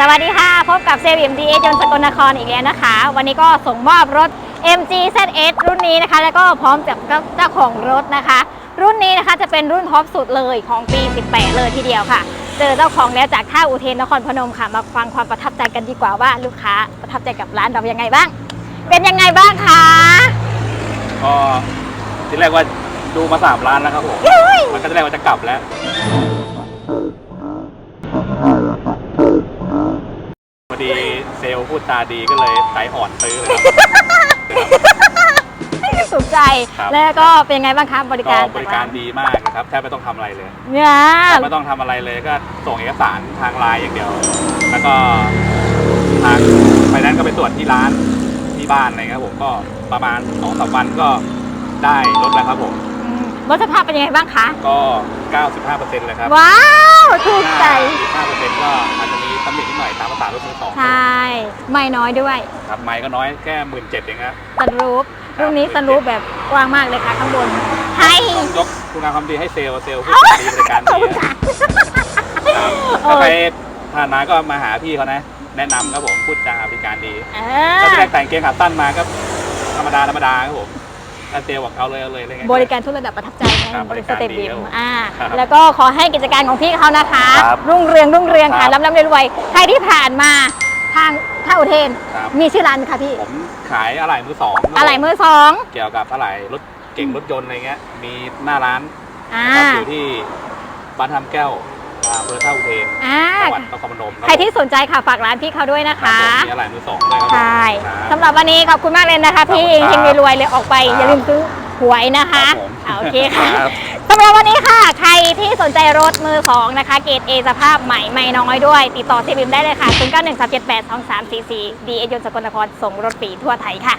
สวัสดีค่ะพบกับเซลล์ MDA จนสกลนครอีกแล้วนะคะ วันนี้ก็ส่งมอบรถ MG ZS รุ่นนี้นะคะ แล้วก็พร้อมกับเจ้าของรถนะคะ รุ่นนี้นะคะจะเป็นรุ่นท็อปสุดเลยของปี 18 เลยทีเดียวค่ะ เจอเจ้าของแล้วจากท่าอุเทนนครพนมค่ะ มาฟังความประทับใจกันดีกว่าว่าลูกค้าประทับใจกับร้านเรายังไงบ้าง เป็นยังไงบ้างคะก็ทีแรกว่าดูมาสามล้านแล้วครับผมเฮ้ยมันก็ทีแรกว่าจะกลับแล้ว พอดีเซลล์ พูดจาดีก็เลยใจอ่อนซื้อเลยครับ สุขใจ ครับ แล้วก็เป็นยังไงบ้างคะบริก็การบริการดีมากนะครับแทบไม่ต้องทำอะไรเลยเนี่ยแทบไม่ต้องทำอะไรเลยก็ส่งเอกสารทางไลน์อย่างเดียว แล้วก็ทางไปนั้นก็ไปตรวจที่ร้านที่บ้านอะไรครับผมก็ประมาณสองสามวันก็ได้รถแล้วครับผม อืมรถสภาพเป็นยังไงบ้างคะ ก็ 95%เลยครับว้าวถูกใจ5%ก็อาจจะมี ตำหนินิดหน่อยตามภาษารถมือสองใช่ไม่น้อยด้วย ครับไม้ก็น้อยแค่หมื่นเจ็ดเองครับสรูปรุ่นนี้สรูปแบบกว้างมากเลยค่ะข้างบนให้ต้องยกคุณงามความดีให้เซลล์เซลล์ผู้ดีบริการขอบดีคุณนะค่ะ ครับถ้าใครผ่านมาก็มาหาพี่เขานะ แนะนำครับผมพูดจาบริการดีเอก็อแรกแต่งเกงขาสั้นมาก็ธรรมดาธรรมดาครับผม ถ้าเซลล์บอกเอาเลยเอาเลยอะไรเงี้ย บริการทุกระดับประทับใจนะครับบริการสเต็ปดีดีครับผมอ่าครับแล้วก็ขอให้กิจการของพี่เขานะคะ ครับรุ่งเรืองรุ่งเรืองค่ะครับร่ำร่ำรวยๆใครที่ผ่านมาทางท่าอุเทน ครับ มีชื่อร้านไหมคะพี่ ผมขายอะไหล่มือสองครับอะไรมือสองเกี่ยวกับอะไหล่รถเก่งรถยนต์อะไรเงี้ย มีหน้าร้านอ่านะครับอยู่ที่บ้านทำแก้ว อำเภอท่าอุเทนอ่า จังหวัดนครพนมบใครที่สนใจค่ะฝากร้านพี่เขาด้วยนะครัคะบผมมีอะไรมือสองด้วยครับผมใช่ครับ สำหรับวันนี้ขอบคุณมากเลยนะคะ พี่ขอบคุณครับเฮงรวยๆเลยออกไป ครับอย่าลืมซื้อหวยนะคะครับผมอ่าโอเคค่ะครับ สำหรับวันนี้ค่ะ ใครที่สนใจรถมือสองนะคะ เกรด A สภาพใหม่ไม่น้อยด้วย ติดต่อที่บิมได้เลยค่ะ 0 9 1 3 7 8 2 3 4 4 ดีเอยนสกลนครส่งรถฟรีทั่วไทยค่ะ